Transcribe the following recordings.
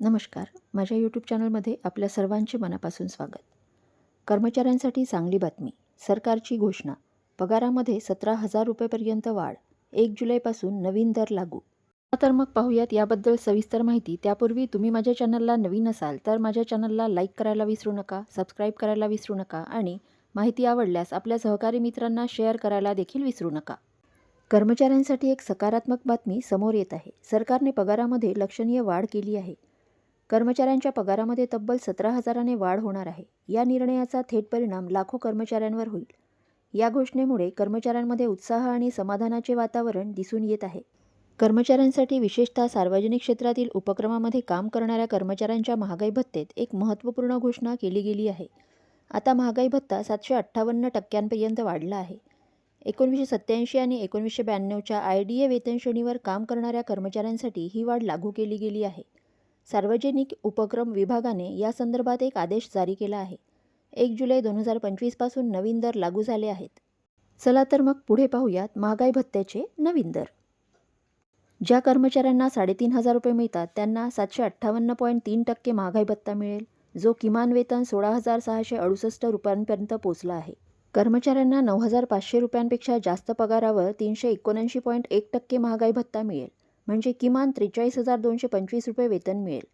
नमस्कार. माझ्या यूट्यूब चॅनलमध्ये आपल्या सर्वांचे मनापासून स्वागत. कर्मचाऱ्यांसाठी चांगली बातमी. सरकारची घोषणा. पगारामध्ये सतरा हजार रुपयेपर्यंत वाढ. एक जुलैपासून नवीन दर लागू. तर मग पाहूयात याबद्दल सविस्तर माहिती. त्यापूर्वी तुम्ही माझ्या चॅनलला नवीन असाल तर माझ्या चॅनलला लाईक करायला विसरू नका सबस्क्राईब करायला विसरू नका आणि माहिती आवडल्यास आपल्या सहकारी मित्रांना शेअर करायला देखील विसरू नका. कर्मचाऱ्यांसाठी एक सकारात्मक बातमी समोर येत आहे. सरकारने पगारामध्ये लक्षणीय वाढ केली आहे. कर्मचाऱ्यांच्या पगारामध्ये तब्बल सतरा हजाराने वाढ होणार आहे. या निर्णयाचा थेट परिणाम लाखो कर्मचाऱ्यांवर होईल. या घोषणेमुळे कर्मचाऱ्यांमध्ये उत्साह आणि समाधानाचे वातावरण दिसून येत आहे. कर्मचाऱ्यांसाठी विशेषतः सार्वजनिक क्षेत्रातील उपक्रमामध्ये काम करणाऱ्या कर्मचाऱ्यांच्या महागाई भत्तेत एक महत्त्वपूर्ण घोषणा केली गेली आहे. आता महागाई भत्ता सातशे अठ्ठावन्न टक्क्यांपर्यंत वाढला आहे. एकोणीसशे सत्त्याऐंशी आणि एकोणीसशे ब्याण्णवच्या आय डी ए वेतन श्रेणीवर काम करणाऱ्या कर्मचाऱ्यांसाठी ही वाढ लागू केली गेली आहे. सार्वजनिक उपक्रम विभागाने या संदर्भात एक आदेश जारी केला आहे. एक जुलै दोन हजार पंचवीसपासून नवीन दर लागू झाले आहेत. चला तर मग पुढे पाहूयात महागाई भत्त्याचे नवीन दर. ज्या कर्मचाऱ्यांना साडेतीन हजार रुपये मिळतात त्यांना सातशे अठ्ठावन्न पॉईंट तीन टक्के महागाई भत्ता मिळेल जो किमान वेतन सोळा हजार सहाशे अडुसष्ट रुपयांपर्यंत पोचला आहे. कर्मचाऱ्यांना नऊ हजार पाचशे रुपयांपेक्षा जास्त पगारावर तीनशे एकोणऐंशी पॉईंट एक टक्के महागाई भत्ता मिळेल. म्हणजे किमान त्रेचाळीस हजार दोनशे पंचवीस रुपये वेतन मिळेल.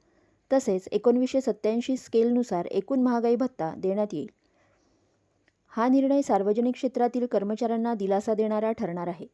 तसेच एकोणवीसशे सत्त्याऐंशी स्केलनुसार एकूण महागाई भत्ता देण्यात येईल. हा निर्णय सार्वजनिक क्षेत्रातील कर्मचाऱ्यांना दिलासा देणारा ठरणार आहे.